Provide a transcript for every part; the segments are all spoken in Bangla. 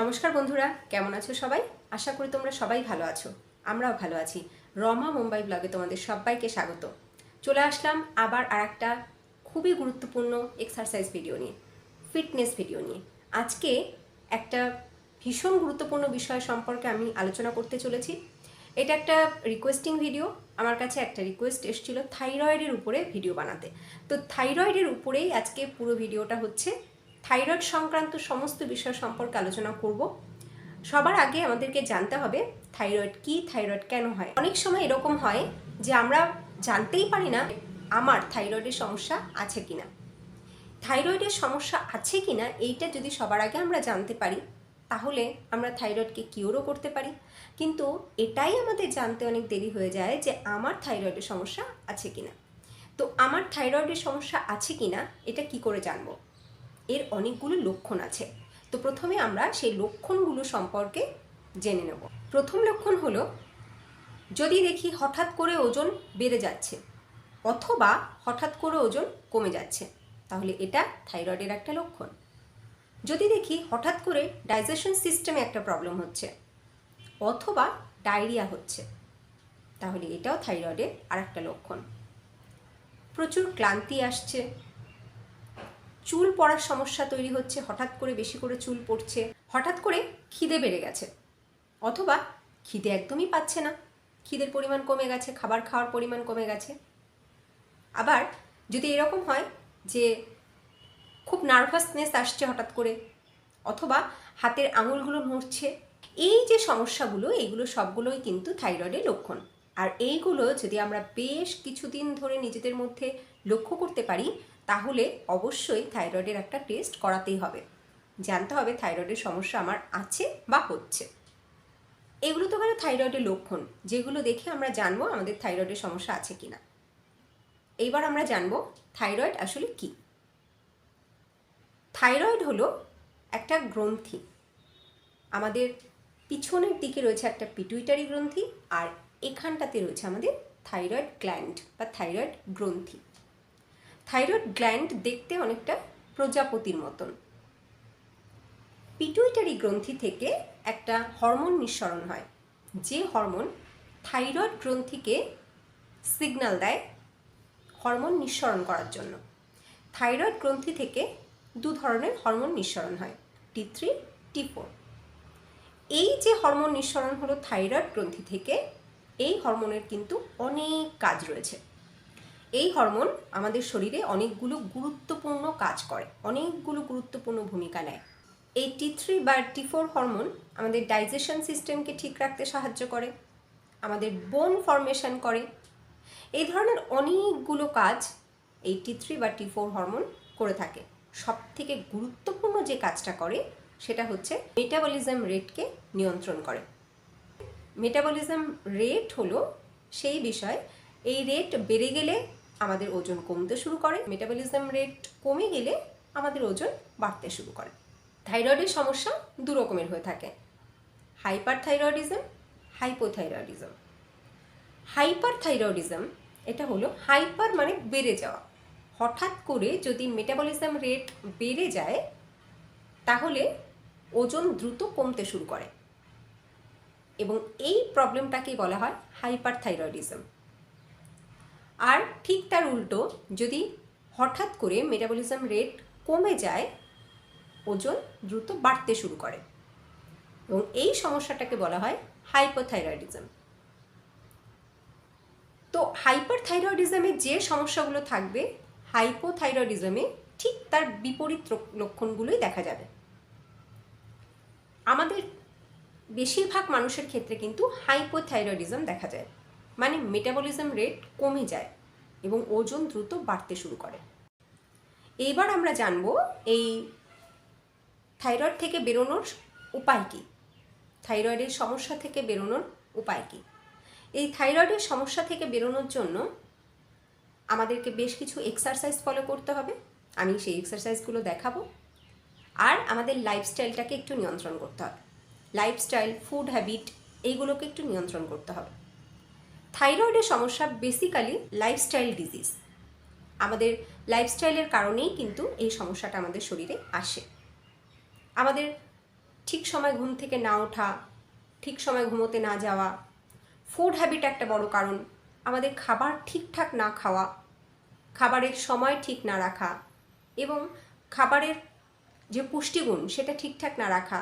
নমস্কার বন্ধুরা, কেমন আছো সবাই? আশা করি তোমরা সবাই ভালো আছো। আমরাও ভালো আছি। রমা মুম্বাই ব্লগে তোমাদের সবাইকে স্বাগত। চলে আসলাম আবার আর একটা খুবই গুরুত্বপূর্ণ এক্সারসাইজ ভিডিও নিয়ে ফিটনেস ভিডিও নিয়ে। আজকে একটা ভীষণ গুরুত্বপূর্ণ বিষয় সম্পর্কে আমি আলোচনা করতে চলেছি। এটা একটা রিকোয়েস্টিং ভিডিও আমার কাছে একটা রিকোয়েস্ট এসেছিল থাইরয়েডের উপরে ভিডিও বানাতে। তো থাইরয়েডের উপরেই আজকে পুরো ভিডিওটা হচ্ছে থাইরয়েড সংক্রান্ত সমস্ত বিষয় সম্পর্কে আলোচনা করব। সবার আগে আমাদেরকে জানতে হবে থাইরয়েড কি, থাইরয়েড কেন হয়? অনেক সময় এরকম হয় যে আমরা জানতেই পারি না আমার থাইরয়েডের সমস্যা আছে কিনা। থাইরয়েডের সমস্যা আছে কিনা এইটা যদি সবার আগে আমরা জানতে পারি, তাহলে আমরা থাইরয়েডকে কিওরও করতে পারি। কিন্তু এটাই আমাদের জানতে অনেক দেরি হয়ে যায় যে আমার থাইরয়েডের সমস্যা আছে কিনা। তো আমার থাইরয়েডের সমস্যা আছে কিনা, এটা কি করে জানব? এর অনেকগুলো লক্ষণ আছে। তো প্রথমে আমরা সেই লক্ষণগুলো সম্পর্কে জেনে নেব। প্রথম লক্ষণ হলো, যদি দেখি হঠাৎ করে ওজন বেড়ে যাচ্ছে অথবা হঠাৎ করে ওজন কমে যাচ্ছে, তাহলে এটা থাইরয়েডের একটা লক্ষণ। যদি দেখি হঠাৎ করে ডাইজেশন সিস্টেমে একটা প্রবলেম হচ্ছে অথবা ডায়রিয়া হচ্ছে, তাহলে এটাও থাইরয়েডের আর একটা লক্ষণ। প্রচুর ক্লান্তি আসছে চুল পড়ার সমস্যা তৈরি হচ্ছে, হঠাৎ করে বেশি করে চুল পড়ছে, হঠাৎ করে খিদে বেড়ে গেছে। অথবা খিদে একদমই পাচ্ছে না, খিদের পরিমাণ কমে গেছে, খাবার খাওয়ার পরিমাণ কমে গেছে। আবার যদি এরকম হয় যে খুব নার্ভাসনেস আসছে হঠাৎ করে, অথবা হাতের আঙুলগুলো নড়ছে, এই যে সমস্যাগুলো এইগুলো সবগুলোই কিন্তু থাইরয়েডের লক্ষণ। আর এইগুলো যদি আমরা বেশ কিছুদিন ধরে নিজেদের মধ্যে লক্ষ্য করতে পারি তাহলে অবশ্যই থাইরয়েডের একটা টেস্ট করাতেই হবে। জানতে হবে থাইরয়েডের সমস্যা আমার আছে বা হচ্ছে। এগুলো তো গেল থাইরয়েডের লক্ষণ, যেগুলো দেখে আমরা জানব আমাদের থাইরয়েডের সমস্যা আছে কি না এইবার আমরা জানব থাইরয়েড আসলে কি। থাইরয়েড হলো একটা গ্রন্থি। আমাদের পিছনের দিকে রয়েছে একটা পিটুইটারি গ্রন্থি আর এখানটাতে রয়েছে আমাদের থাইরয়েড গ্ল্যান্ড বা থাইরয়েড গ্রন্থি। থাইরয়েড গ্ল্যান্ড দেখতে অনেকটা প্রজাপতির মতন। পিটুইটারি গ্রন্থি থেকে একটা হরমোন নিঃসরণ হয়, যে হরমোন থাইরয়েড গ্রন্থিকে সিগন্যাল দেয় হরমোন নিঃসরণ করার জন্য। থাইরয়েড গ্রন্থি থেকে দু ধরনের হরমোন নিঃসরণ হয়, টি থ্রি, টি ফোর। এই যে হরমোন নিঃসরণ হলো থাইরয়েড গ্রন্থি থেকে, এই হরমোনের কিন্তু অনেক কাজ রয়েছে। এই হরমোন আমাদের শরীরে অনেকগুলো গুরুত্বপূর্ণ কাজ করে, অনেকগুলো গুরুত্বপূর্ণ ভূমিকা নেয়। এই টি থ্রি বা টি ফোর হরমোন আমাদের ডাইজেশন সিস্টেমকে ঠিক রাখতে সাহায্য করে, আমাদের বোন ফর্মেশন করে। এই ধরনের অনেকগুলো কাজ এই টি থ্রি বা টি ফোর হরমোন করে থাকে। সব থেকে গুরুত্বপূর্ণ যে কাজটা করে সেটা হচ্ছে মেটাবলিজম রেটকে নিয়ন্ত্রণ করে। মেটাবলিজম রেট হলো সেই বিষয়, এই রেট বেড়ে গেলে আমাদের ওজন কমতে শুরু করে মেটাবলিজম রেট কমে গেলে আমাদের ওজন বাড়তে শুরু করে। থাইরয়েডের সমস্যা দু রকমের হয়ে থাকে। Hyperthyroidism hypothyroidism hyperthyroidism এটা হলো হাইপার মানে বেড়ে যাওয়া। হঠাৎ করে যদি মেটাবলিজম রেট বেড়ে যায়, তাহলে ওজন দ্রুত কমতে শুরু করে। এবং এই প্রবলেমটাকেই বলা হয় হাইপার থাইরয়েডিজম আর ঠিক তার উল্টো, যদি হঠাৎ করে মেটাবলিজম রেট কমে যায়, ওজন দ্রুত বাড়তে শুরু করে। এবং এই সমস্যাটাকে বলা হয় হাইপোথাইরয়েডিজম তো হাইপার থাইরয়েডিজমে যে সমস্যাগুলো থাকবে হাইপোথাইরয়েডিজমে ঠিক তার বিপরীত লক্ষণগুলোই দেখা যাবে। আমাদের বেশিরভাগ মানুষের ক্ষেত্রে কিন্তু হাইপোথাইরয়েডিজম দেখা যায়। মানে মেটাবলিজম রেট কমে যায় এবং ওজন দ্রুত বাড়তে শুরু করে। এইবার আমরা জানব এই থাইরয়েড থেকে বেরোনোর উপায় কী? থাইরয়েডের সমস্যা থেকে বেরোনোর উপায় কী? এই থাইরয়েডের সমস্যা থেকে বেরোনোর জন্য আমাদেরকে বেশ কিছু এক্সারসাইজ ফলো করতে হবে। আমি সেই এক্সারসাইজগুলো দেখাবো। আর আমাদের লাইফস্টাইলটাকে একটু নিয়ন্ত্রণ করতে হবে। লাইফস্টাইল ফুড হ্যাবিট এইগুলোকে একটু নিয়ন্ত্রণ করতে হবে। থাইরয়েডের সমস্যা বেসিক্যালি লাইফস্টাইল ডিজিজ আমাদের লাইফস্টাইলের কারণেই কিন্তু এই সমস্যাটা আমাদের শরীরে আসে। আমাদের ঠিক সময় ঘুম থেকে না ওঠা, ঠিক সময় ঘুমোতে না যাওয়া ফুড হ্যাবিট একটা বড় কারণ। আমাদের খাবার ঠিকঠাক না খাওয়া, খাবারের সময় ঠিক না রাখা এবং খাবারের যে পুষ্টিগুণ সেটা ঠিকঠাক না রাখা,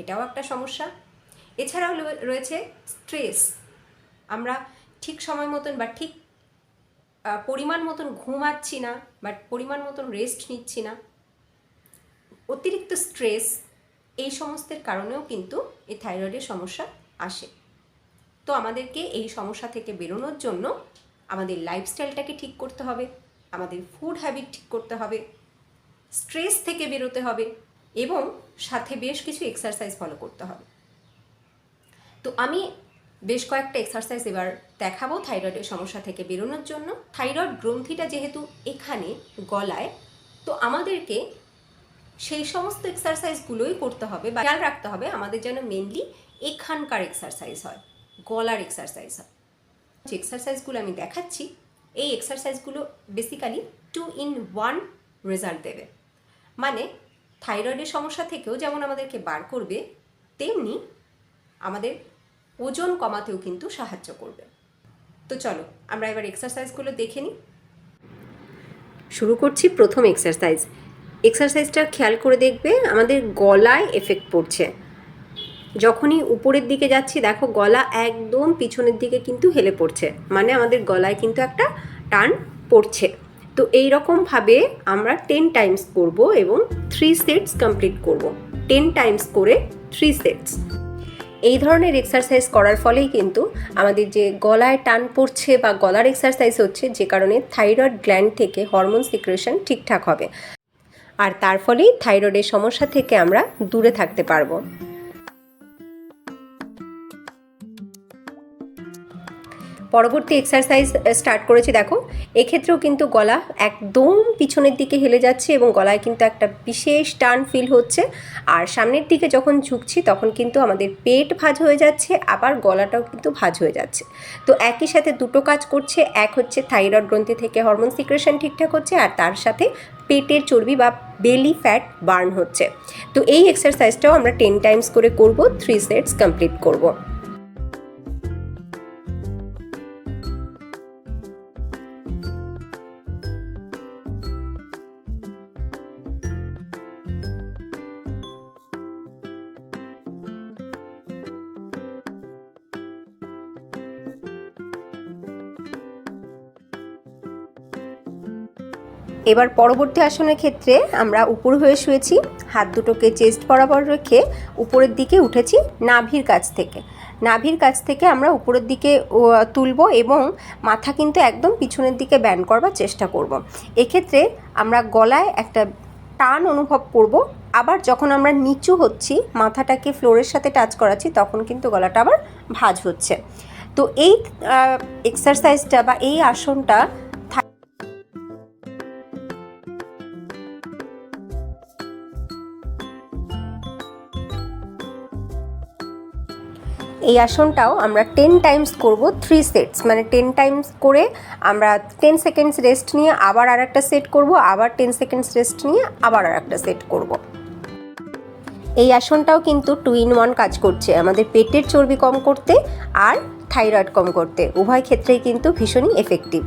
এটাও একটা সমস্যা। এছাড়াও রয়েছে স্ট্রেস আমরা ঠিক সময় মতন বা ঠিক পরিমাণ মতন ঘুমাচ্ছি না বা পরিমাণ মতন রেস্ট নিচ্ছি না, অতিরিক্ত স্ট্রেস এই সমস্তের কারণেও কিন্তু এই থাইরয়েডের সমস্যা আসে। তো আমাদেরকে এই সমস্যা থেকে বেরোনোর জন্য আমাদের লাইফস্টাইলটাকে ঠিক করতে হবে, আমাদের ফুড হ্যাবিট ঠিক করতে হবে স্ট্রেস থেকে বেরোতে হবে এবং সাথে বেশ কিছু এক্সারসাইজ ফলো করতে হবে। তো আমি বেশ কয়েকটা এক্সারসাইজ এবার দেখাবো থাইরয়েডের সমস্যা থেকে বেরোনোর জন্য। থাইরয়েড গ্রন্থিটা যেহেতু এখানে গলায়, তো আমাদেরকে সেই সমস্ত এক্সারসাইজগুলোই করতে হবে বা খেয়াল রাখতে হবে আমাদের যেন মেনলি এখানকার এক্সারসাইজ হয়, গলার এক্সারসাইজ হয়। যে এক্সারসাইজগুলো আমি দেখাচ্ছি, এই এক্সারসাইজগুলো basically two in one result দেবে। মানে থাইরয়েডের সমস্যা থেকেও যেমন আমাদেরকে বার করবে, তেমনি আমাদের ওজন কমাতেও কিন্তু সাহায্য করবে। তো চলো, আমরা এবার এক্সারসাইজগুলো দেখে নিই। শুরু করছি প্রথম এক্সারসাইজ এক্সারসাইজটা খেয়াল করে দেখবে, আমাদের গলায় এফেক্ট পড়ছে। যখনই উপরের দিকে যাচ্ছি, দেখো গলা একদম পিছনের দিকে কিন্তু হেলে পড়ছে। মানে আমাদের গলায় কিন্তু একটা টান পড়ছে। তো এই রকমভাবে আমরা টেন টাইমস করব এবং থ্রি সেটস কমপ্লিট করব। টেন টাইমস করে থ্রি সেটস এই ধরনের এক্সারসাইজ করার ফলেই কিন্তু আমাদের যে গলায় টান পড়ছে বা গলার এক্সারসাইজ হচ্ছে, যে কারণে থাইরয়েড গ্ল্যান্ড থেকে হরমোন সিক্রেশন ঠিকঠাক হবে। আর তার ফলেই থাইরয়েডের সমস্যা থেকে আমরা দূরে থাকতে পারব। পরবর্তী এক্সারসাইজ স্টার্ট করেছি, দেখো। এক্ষেত্রেও কিন্তু গলা একদম পিছনের দিকে হেলে যাচ্ছে এবং গলায় কিন্তু একটা বিশেষ টান ফিল হচ্ছে। আর সামনের দিকে যখন ঝুঁকছি, তখন কিন্তু আমাদের পেট ভাঁজ হয়ে যাচ্ছে, আবার গলাটাও কিন্তু ভাঁজ হয়ে যাচ্ছে। তো একই সাথে দুটো কাজ করছে, এক হচ্ছে থাইরয়েড গ্রন্থি থেকে হরমোন সিক্রেশন ঠিকঠাক হচ্ছে, আর তার সাথে পেটের চর্বি বা বেলি ফ্যাট বার্ন হচ্ছে। তো এই এক্সারসাইজটাও আমরা টেন টাইমস করে করব থ্রি সেটস কমপ্লিট করব। এবার পরবর্তী আসনের ক্ষেত্রে আমরা উপর হয়ে শুয়েছি, হাত দুটোকে চেস্ট বরাবর রেখে উপরের দিকে উঠেছি নাভির কাছ থেকে। নাভির কাছ থেকে আমরা উপরের দিকে তুলব এবং মাথা কিন্তু একদম পিছনের দিকে ব্যান্ড করবার চেষ্টা করব। এক্ষেত্রে আমরা গলায় একটা টান অনুভব করব। আবার যখন আমরা নিচু হচ্ছি, মাথাটাকে ফ্লোরের সাথে টাচ করাচ্ছি, তখন কিন্তু গলাটা আবার ভাজ হচ্ছে। তো এই এক্সারসাইজটা বা এই আসনটা এই আসনটাও আমরা টেন টাইমস করব থ্রি সেটস মানে টেন টাইমস করে আমরা টেন সেকেন্ডস রেস্ট নিয়ে আবার আর একটা সেট করব, আবার টেন সেকেন্ডস রেস্ট নিয়ে আবার আর একটা সেট করব। এই আসনটাও কিন্তু টু ইন ওয়ান কাজ করছে, আমাদের পেটের চর্বি কম করতে আর থাইরয়েড কম করতে। উভয় ক্ষেত্রেই কিন্তু ভীষণই এফেক্টিভ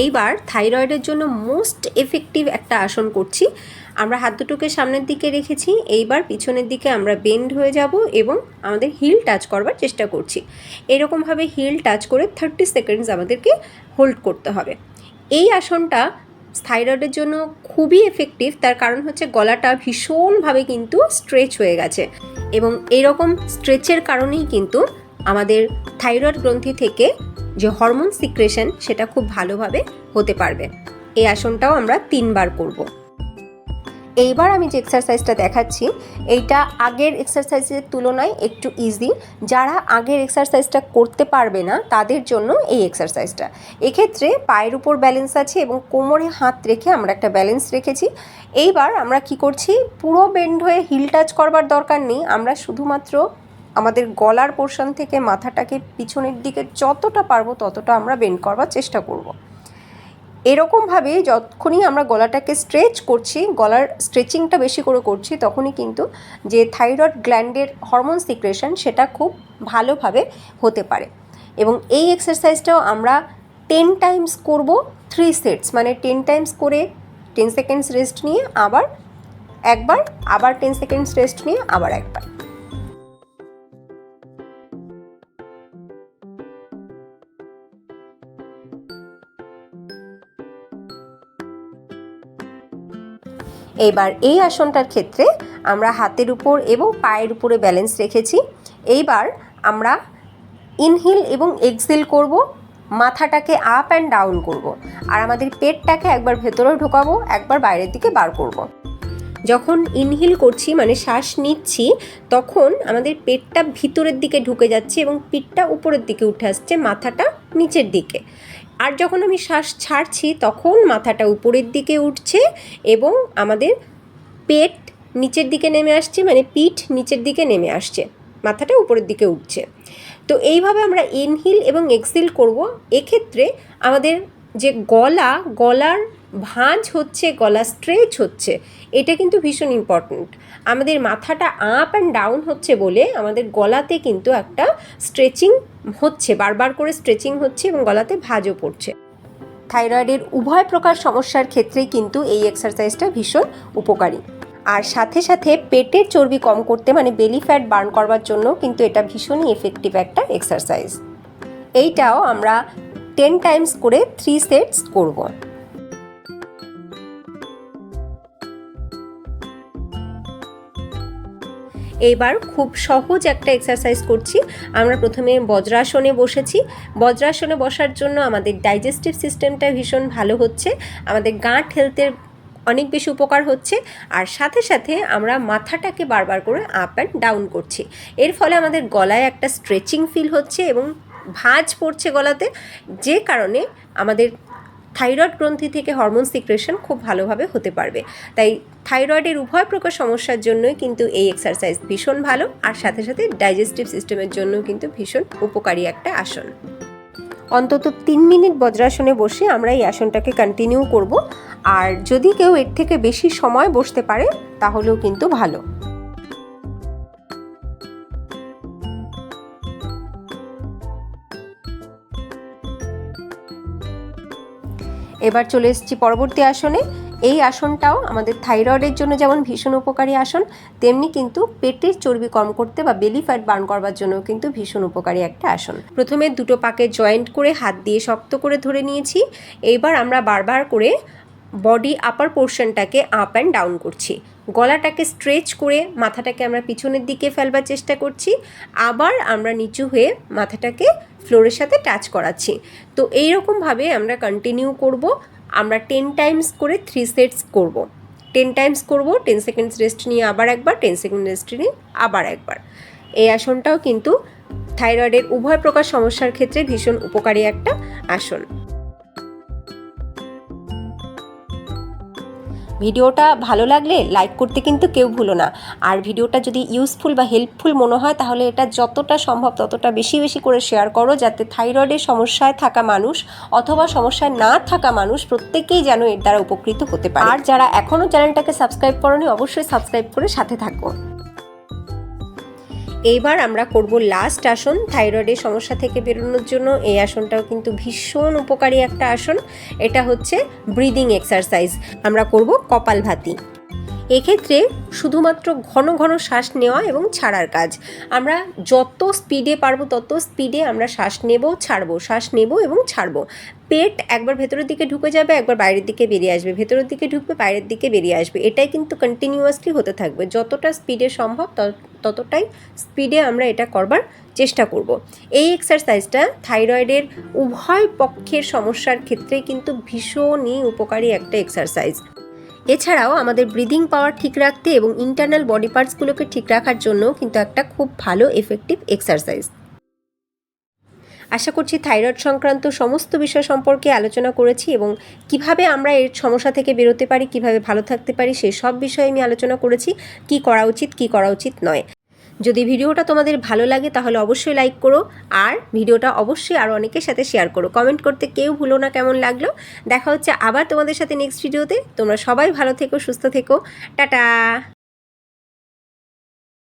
এইবার থাইরয়েডের জন্য মোস্ট এফেক্টিভ একটা আসন করছি। আমরা হাত দুটোকে সামনের দিকে রেখেছি, এইবার পিছনের দিকে আমরা বেন্ড হয়ে যাব এবং আমাদের হিল টাচ করবার চেষ্টা করছি। এরকমভাবে হিল টাচ করে থার্টি সেকেন্ডস আমাদেরকে হোল্ড করতে হবে। এই আসনটা থাইরয়েডের জন্য খুবই এফেক্টিভ, তার কারণ হচ্ছে গলাটা ভীষণভাবে কিন্তু স্ট্রেচ হয়ে গেছে এবং এরকম স্ট্রেচের কারণেই কিন্তু আমাদের থাইরয়েড গ্রন্থি থেকে যে হরমোন সিক্রেশন সেটা খুব ভালোভাবে হতে পারবে। এই আসনটাও আমরা তিনবার করব। এইবার আমি যে এক্সারসাইজটা দেখাচ্ছি, এইটা আগের এক্সারসাইজের তুলনায় একটু ইজি যারা আগের এক্সারসাইজটা করতে পারবে না, তাদের জন্য এই এক্সারসাইজটা এক্ষেত্রে পায়ের উপর ব্যালেন্স আছে এবং কোমরে হাত রেখে আমরা একটা ব্যালেন্স রেখেছি। এইবার আমরা কি করছি, পুরো বেন্ড হয়ে হিল টাচ করবার দরকার নেই। আমরা শুধুমাত্র আমাদের গলার পোর্শন থেকে মাথাটাকে পিছনের দিকে যতটা পারব ততটা আমরা বেন্ড করবার চেষ্টা করব। এরকমভাবে যখনই আমরা গলাটাকে স্ট্রেচ করছি, গলার স্ট্রেচিংটা বেশি করে করছি, তখনই কিন্তু যে থাইরয়েড গ্ল্যান্ডের হরমোন সিক্রেশন সেটা খুব ভালোভাবে হতে পারে এবং এই এক্সারসাইজটাও আমরা টেন টাইমস করব থ্রি সেটস মানে টেন টাইমস করে টেন সেকেন্ডস রেস্ট নিয়ে আবার একবার, আবার টেন সেকেন্ডস রেস্ট নিয়ে আবার একবার এইবার এই আসনটার ক্ষেত্রে আমরা হাতের উপর এবং পায়ের উপরে ব্যালেন্স রেখেছি এইবার আমরা ইনহিল এবং এক্সেল করব, মাথাটাকে আপ অ্যান্ড ডাউন করব আর আমাদের পেটটাকে একবার ভেতরে ঢোকাবো, একবার বাইরের দিকে বার করব। যখন ইনহিল করছি মানে শ্বাস নিচ্ছি, তখন আমাদের পেটটা ভিতরের দিকে ঢুকে যাচ্ছে এবং পিঠটা উপরের দিকে উঠে আসছে, মাথাটা নিচের দিকে আর যখন আমি শ্বাস ছাড়ছি, তখন মাথাটা উপরের দিকে উঠছে এবং আমাদের পেট নিচের দিকে নেমে আসছে মানে পিঠ নিচের দিকে নেমে আসছে। মাথাটা উপরের দিকে উঠছে। তো এইভাবে আমরা ইনহিল এবং এক্সিল করব। এক্ষেত্রে আমাদের যে গলা, গলার ভাঁজ হচ্ছে, গলা স্ট্রেচ হচ্ছে, এটা কিন্তু ভীষণ ইম্পর্ট্যান্ট আমাদের মাথাটা আপ অ্যান্ড ডাউন হচ্ছে বলে আমাদের গলাতে কিন্তু একটা স্ট্রেচিং হচ্ছে, বারবার করে স্ট্রেচিং হচ্ছে এবং গলাতে ভাঁজও পড়ছে। থাইরয়েডের উভয় প্রকার সমস্যার ক্ষেত্রেই কিন্তু এই এক্সারসাইজটা ভীষণ উপকারী। আর সাথে সাথে পেটের চর্বি কম করতে মানে বেলি ফ্যাট বার্ন করবার জন্য কিন্তু এটা ভীষণই এফেক্টিভ একটা এক্সারসাইজ এইটাও আমরা টেন টাইমস করে থ্রি সেটস করব। এইবার খুব সহজ একটা এক্সারসাইজ করছি। আমরা প্রথমে বজ্রাসনে বসেছি। বজ্রাসনে বসার জন্য আমাদের ডাইজেস্টিভ সিস্টেমটা ভীষণ ভালো হচ্ছে। আমাদের গাঁট হেলথের অনেক বেশি উপকার হচ্ছে। আর সাথে সাথে আমরা মাথাটাকে বারবার করে আপ অ্যান্ড ডাউন করছি। এর ফলে আমাদের গলায় একটা স্ট্রেচিং ফিল হচ্ছে এবং ভাঁজ পড়ছে গলাতে। যে কারণে আমাদের থাইরয়েড গ্রন্থি থেকে হরমোন সিক্রেশন খুব ভালোভাবে হতে পারবে। তাই থাইরয়েডের উভয় প্রকার সমস্যার জন্যই কিন্তু এই এক্সারসাইজ ভীষণ ভালো, আর সাথে সাথে ডাইজেস্টিভ সিস্টেমের জন্য কিন্তু ভীষণ উপকারী একটা আসন। অন্তত তিন মিনিট বজ্রাসনে বসে আমরা এই আসনটাকে কন্টিনিউ করব, আর যদি কেউ এর থেকে বেশি সময় বসতে পারে, তাহলেও কিন্তু ভালো। এবার চলে এসেছি পরবর্তী আসনে। এই আসনটাও আমাদের থাইরয়েডের জন্য যেমন ভীষণ উপকারী আসন, তেমনি কিন্তু পেটের চর্বি কম করতে বা বেলি ফ্যাট বার্ন করবার জন্য কিন্তু ভীষণ উপকারী একটা আসন। প্রথমে দুটো পাকে জয়েন্ট করে হাত দিয়ে শক্ত করে ধরে নিয়েছি। এইবার আমরা বারবার করে বডি আপার পোর্শনটাকে আপ অ্যান্ড ডাউন করছি। গলাটাকে স্ট্রেচ করে মাথাটাকে আমরা পিছনের দিকে ফেলবার চেষ্টা করছি। আবার আমরা নিচু হয়ে মাথাটাকে ফ্লোরের সাথে টাচ করাচ্ছি। তো এই রকমভাবে আমরা কন্টিনিউ করব। আমরা টেন টাইমস করে থ্রি সেটস করব। টেন টাইমস করব টেন সেকেন্ডস রেস্ট নিয়ে আবার একবার টেন সেকেন্ড রেস্ট নিয়ে আবার একবার। এই আসনটাও কিন্তু থাইরয়েডের উভয় প্রকার সমস্যার ক্ষেত্রে ভীষণ উপকারী একটা আসন। ভিডিওটা ভালো লাগলে লাইক করতে কিন্তু কেউ ভুলো না। আর ভিডিওটা যদি ইউজফুল বা হেল্পফুল মনে হয়, তাহলে এটা যতটা সম্ভব ততটা বেশি বেশি করে শেয়ার করো, যাতে থাইরয়েডের সমস্যায় থাকা মানুষ অথবা সমস্যায় না থাকা মানুষ প্রত্যেকেই যেন এর দ্বারা উপকৃত হতে পারে। আর যারা এখনও চ্যানেলটাকে সাবস্ক্রাইব করনি, অবশ্যই সাবস্ক্রাইব করে সাথে থাকো। এইবার আমরা করব লাস্ট আসন। থাইরয়েডের সমস্যা থেকে বেরোনোর জন্য এই আসনটাও কিন্তু ভীষণ উপকারী একটা আসন। এটা হচ্ছে ব্রিদিং এক্সারসাইজ আমরা করব কপালভাতি। এক্ষেত্রে শুধুমাত্র ঘন ঘন শ্বাস নেওয়া এবং ছাড়ার কাজ। আমরা যত স্পিডে পারব, তত স্পিডে আমরা শ্বাস নেব, ছাড়বো, শ্বাস নেব এবং ছাড়বো। পেট একবার ভেতরের দিকে ঢুকে যাবে, একবার বাইরের দিকে বেরিয়ে আসবে। ভেতরের দিকে ঢুকবে, বাইরের দিকে বেরিয়ে আসবে। এটাই কিন্তু কন্টিনিউয়াসলি হতে থাকবে। যতটা স্পিডে সম্ভব ততটাই স্পিডে আমরা এটা করবার চেষ্টা করব। এই এক্সারসাইজটা থাইরয়েডের উভয় পক্ষের সমস্যার ক্ষেত্রে কিন্তু ভীষণই উপকারী একটা এক্সারসাইজ এছাড়াও আমাদের ব্রিদিং পাওয়ার ঠিক রাখতে এবং ইন্টারনাল বডি পার্টসগুলোকে ঠিক রাখার জন্য কিন্তু একটা খুব ভালো এফেক্টিভ এক্সারসাইজ আশা করছি থাইরয়েড সংক্রান্ত সমস্ত বিষয় সম্পর্কে আলোচনা করেছি এবং কীভাবে আমরা এর সমস্যা থেকে বেরোতে পারি, কীভাবে ভালো থাকতে পারি সেই সব বিষয়ে আমি আলোচনা করেছি। কি করা উচিত, কি করা উচিত নয়। যদি ভিডিওটা তোমাদের ভালো লাগে তাহলে অবশ্যই লাইক করো আর ভিডিওটা অবশ্যই আরও অনেকের সাথে শেয়ার করো। কমেন্ট করতে কেউ ভুলো না কেমন লাগল। দেখা হচ্ছে আবার তোমাদের সাথে নেক্সট ভিডিওতে তোমরা সবাই ভালো থেকো, সুস্থ থেকো। টাটা!